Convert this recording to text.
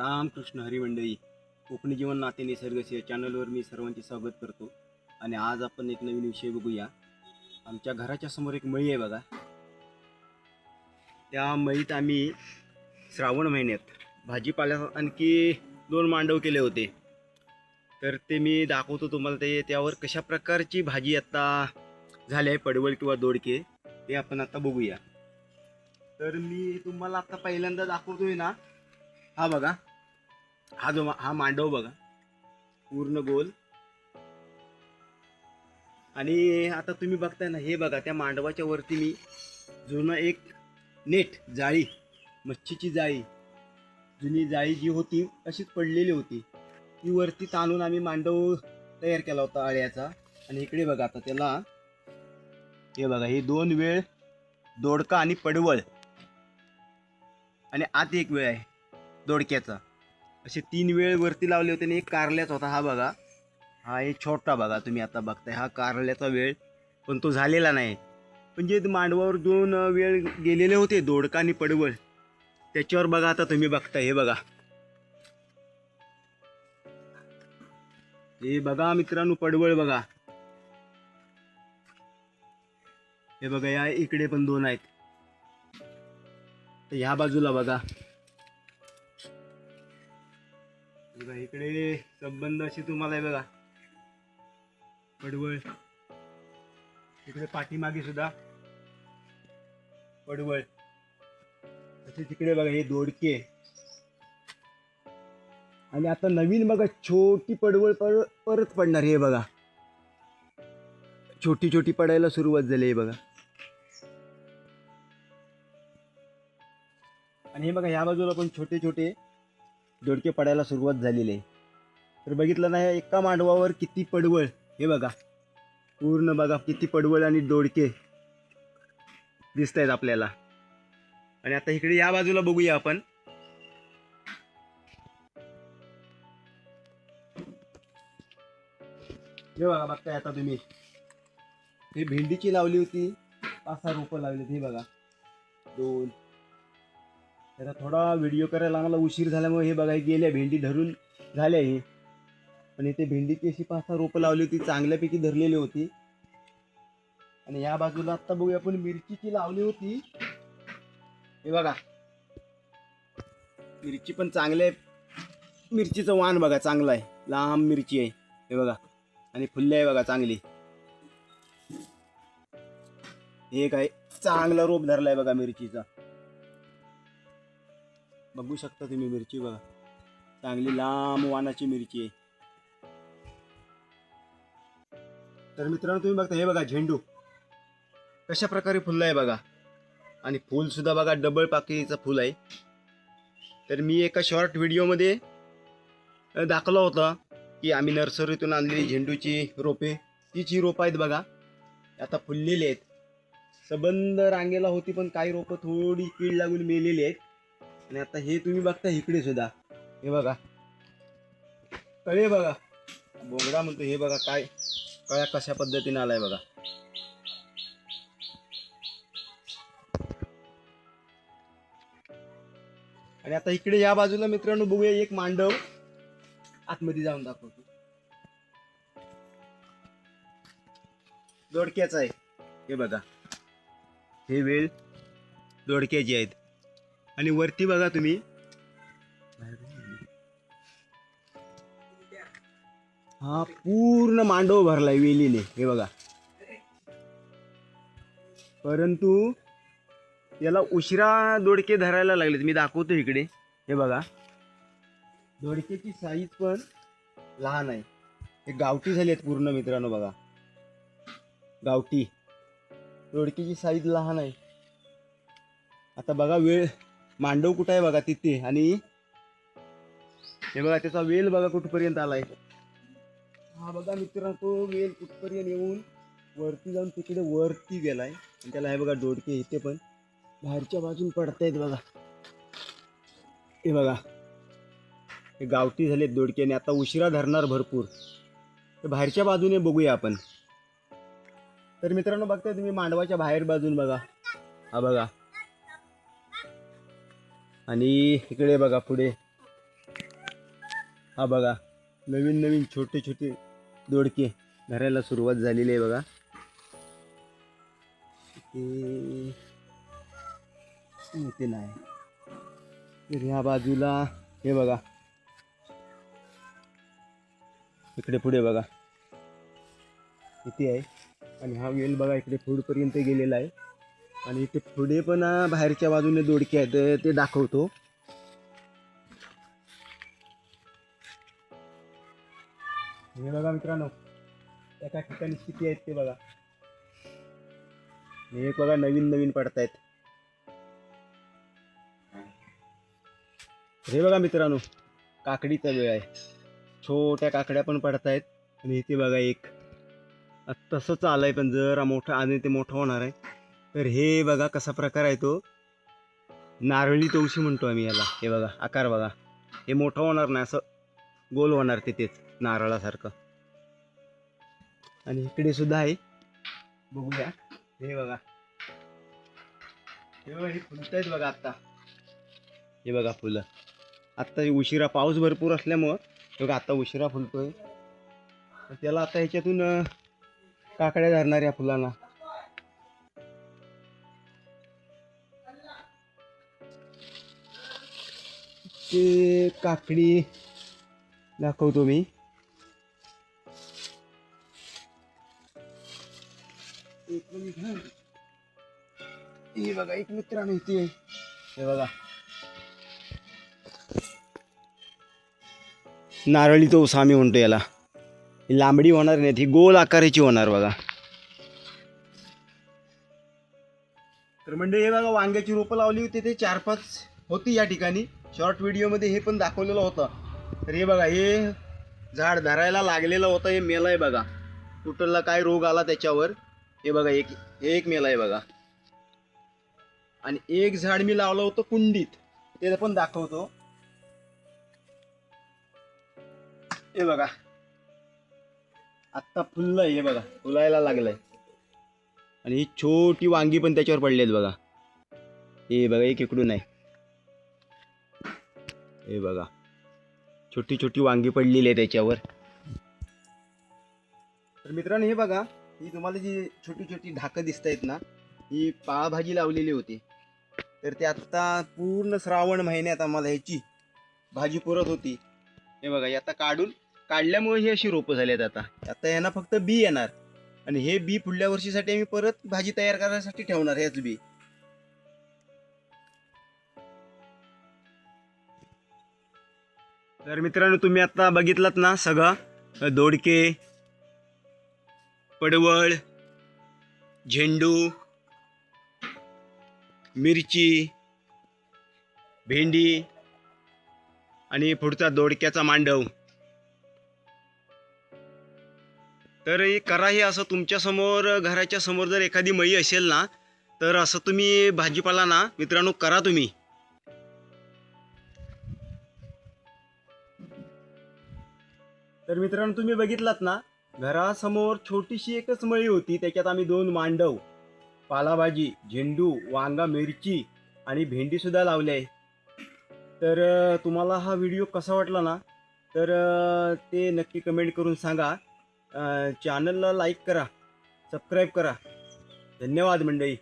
रामकृष्ण हरिमंडळी कोकणी जीवन नाते निसर्गशी या चॅनलवर मी सर्वांचे स्वागत करतो. आणि आज आपण एक नवीन विषय बघूया. आमच्या घराच्या समोर एक मळी आहे बघा. त्या मळीत आम्ही श्रावण महिन्यात भाजीपाल्या आणखी दोन मांडव केले होते. तर ते मी दाखवतो तुम्हाला ते त्यावर कशा प्रकारची भाजी आत्ता झाली आहे पडवळ किंवा दोडके ते आपण आता बघूया. तर मी तुम्हाला आता पहिल्यांदा दाखवतोय ना. हा बघा. हा जो हा मांडव बघा. पूर्ण गोल. आणि आता तुम्ही बघताय ना हे बघा त्या मांडवाच्या वरती मी जुनं एक नेट जाळी मच्छीची जाळी जुनी जाळी जी होती अशीच पडलेली होती. ती वरती ताणून आम्ही मांडव तयार केला होता अळ्याचा आणि इकडे बघा आता त्याला. हे बघा हे दोन वेळ दोडका आणि पडवळ. आणि आत एक वेळ आहे दोडक्याचा. असे तीन वेळ वरती लावले होते आणि एक कारल्याचा होता हा बघा. हा एक छोटा बघा तुम्ही आता बघताय. हा कारल्याचा वेळ पण तो झालेला नाही. पण जे मांडवावर दोन वेळ गेलेले होते दोडका आणि पडवळ त्याच्यावर बघा आता तुम्ही बघताय. हे बघा. हे बघा मित्रांनो पडवळ बघा. हे बघा या इकडे पण दोन आहेत. तर ह्या बाजूला बघा. बघा इकडे संबंध अशी तुम्हाला आहे बघा. पडवळ. इकडे पाठीमागे सुद्धा पडवळ. असे तिकडे बघा हे दोडके आणि आता नवीन बघा छोटी पडवळ पर परत पडणार हे बघा. छोटी छोटी पडायला सुरुवात झाली आहे बघा. आणि हे बघा ह्या बाजूला पण छोटे छोटे दोडके पडायला सुरुवात झालेली आहे. तर बघितलं नाही एका मांडवावर किती पडवळ हे बघा. पूर्ण बघा किती पडवळ आणि दोडके दिसत आहेत आपल्याला. आणि आता इकडे या बाजूला बघूया आपण. हे बघा बघताय आता तुम्ही. हे भेंडीची लावली होती पाच सहा रोपं लावली होती हे बघा. दोन त्याचा थोडा व्हिडिओ करायला आम्हाला उशीर झाल्यामुळे हे बघाय गेल्या भेंडी धरून झाल्या हे. पण इथे भेंडीची अशी पाच सहा रोपं लावली होती चांगल्यापैकी धरलेली होती. आणि या बाजूला आत्ता बघूया आपण मिरचीची लावली होती. हे बघा. मिरची पण चांगली आहे. मिरचीचं वाण बघा चांगलं आहे. लांब मिरची आहे. हे बघा. आणि फुल्ले आहे बघा चांगली. हे काय चांगला रोप धरलाय बघा मिरचीचा. बघू शकता तुम्ही मिरची बघा. चांगली लांब वानाची मिरची आहे. तर मित्रांनो तुम्ही बघता हे बघा झेंडू. कशा प्रकारे फुललं आहे बघा. आणि फुलसुद्धा बघा डबल पाकळीचं फुल आहे. तर मी एका शॉर्ट व्हिडिओमध्ये अ, दाखवला होता की आम्ही नर्सरीतून आणलेली झेंडूची रोपे. तीची रोपं आहेत बघा. आता फुललेली आहेत. सबंध रांगेला होती पण काही रोपं थोडी कीड लागून मेलेली आहेत. आणि आता हे तुम्ही बघता इकडे सुद्धा. हे बघा. कळे बघा. बोगडा म्हणतो हे बघा काय कळ्या कशा पद्धतीने आलाय बघा. आणि आता इकडे या बाजूला मित्रांनो बघूया एक मांडव. आतमध्ये जाऊन दाखवतो. दोडक्याचा आहे. हे बघा. हे वेळ दोडक्याची आहेत. आणि वरती बघा तुम्ही. हा पूर्ण मांडव भरलाय वेलीने. हे बघा. परंतु याला उशिरा दोडके धरायला लागलेत. मी दाखवतो इकडे. हे बघा. दोडक्याची साईज पण लहान आहे. हे गावठी झाली आहेत पूर्ण मित्रांनो बघा. गावठी. दोडक्याची साईज लहान आहे. आता बघा वेळ. मांडव कुठं आहे बघा तिथे? आणि हे बघा त्याचा वेल बघा कुठपर्यंत आलाय. हा बघा मित्रांनो तो वेल कुठपर्यंत येऊन वरती जाऊन तिकडे वरती गेलाय. आणि त्याला हे बघा दोडके इथे पण बाहेरच्या बाजून पडतायत बघा. हे बघा हे गावठी झालेत दोडके आणि आता उशिरा धरणार भरपूर. तर बाहेरच्या बाजूने बघूया आपण. तर मित्रांनो बघताय तुम्ही मांडवाच्या बाहेर बाजून बघा. हा बघा. आणि इकडे बघा पुढे. हा बघा नवीन नवीन छोटे छोटे दोडके धरायला सुरुवात झालेली आहे बघा. ते नाही. तर ह्या बाजूला हे बघा. इकडे पुढे बघा. इथे आहे. आणि हा वेल बघा इकडे पुढपर्यंत गेलेला आहे. आणि ते पुढे पण बाहेरच्या बाजूने दोडके आहेत ते- दाखवतो. हे बघा मित्रांनो एका ठिकाणी किती आहेत ते बघा. हे बघा नवीन नवीन पडतायत. हे बघा मित्रांनो काकडीचा वेळ आहे. छोट्या काकड्या पण पडतायत. आणि इथे बघा एक. आता तसंच आलंय पण जरा मोठं आणि ते मोठं होणार आहे. तर हे बघा कसा प्रकार आहे तो. नारळी तवशी म्हणतो आम्ही याला. हे बघा आकार बघा. हे मोठं होणार नाही असं गोल होणार ते तेच नारळासारखं. आणि इकडे सुद्धा आहे. बघूया. हे बघा. हे बघा हे फुलत आहेत बघा आत्ता हे बघा फुलं. आत्ता उशिरा पाऊस भरपूर असल्यामुळं हे बघा आत्ता उशिरा फुलतोय. तर त्याला आता ह्याच्यातून काकड्या धरणार या फुलांना. ते काकडी दाखवतो मी. एक मिनिट हे. बघा एक मित्राने इथे हे बघा. नारळी तो आम्ही म्हणतो याला. ही लांबडी होणार नाही ही गोल आकाराची होणार बघा. तर म्हणजे हे बघा वांग्याची रोपं लावली होती ते चार पाच होती या ठिकाणी. शॉर्ट व्हिडिओमध्ये हे पण दाखवलेलं होतं. तर हे बघा हे झाड धरायला लागलेलं होतं हे मेलं आहे बघा. टोटलला काय रोग आला त्याच्यावर. हे बघा एक हे एक मेलं आहे बघा. आणि एक झाड मी लावलं होतं कुंडीत. ते पण दाखवतो. हे बघा. आत्ता फुललंय हे बघा फुलायला लागलंय. आणि ही छोटी वांगी पण त्याच्यावर पडली आहेत बघा. हे बघा एक इकडून आहे. हे बघा. छोटी छोटी वांगी पडलेली आहे त्याच्यावर. तर मित्रांनो हे बघा ही तुम्हाला जी छोटी छोटी ढाकं दिसत आहेत ना ही पाळभाजी लावलेली होती. तर ते आत्ता पूर्ण श्रावण महिन्यात आम्हाला ह्याची भाजी पुरत होती. हे बघा हे आता काढून काढल्यामुळे ही अशी रोपं झाली आहेत आता. आता यांना फक्त बी येणार. आणि हे बी पुढल्या वर्षीसाठी आम्ही परत भाजी तयार करण्यासाठी ठेवणार हेच बी. तर मित्रांनो तुम्ही आता बघितलात ना सगळं. दोडके पडवळ झेंडू मिरची भेंडी आणि पुढचा दोडक्याचा मांडव. तर हे करा हे असं तुमच्यासमोर घराच्या समोर जर एखादी मई असेल ना तर असं तुम्ही भाजीपाला ना मित्रांनो करा तुम्ही. तर मित्रांनो तुम्ही बघितलात ना घरासमोर छोटीशी एकच मळी होती. त्याच्यात आम्ही दोन मांडव पालाभाजी झेंडू वांगा मिरची आणि भेंडीसुद्धा लावली आहे. तर तुम्हाला हा व्हिडिओ कसा वाटला ना तर ते नक्की कमेंट करून सांगा. चॅनलला लाईक करा सबस्क्राईब करा. धन्यवाद मंडळी.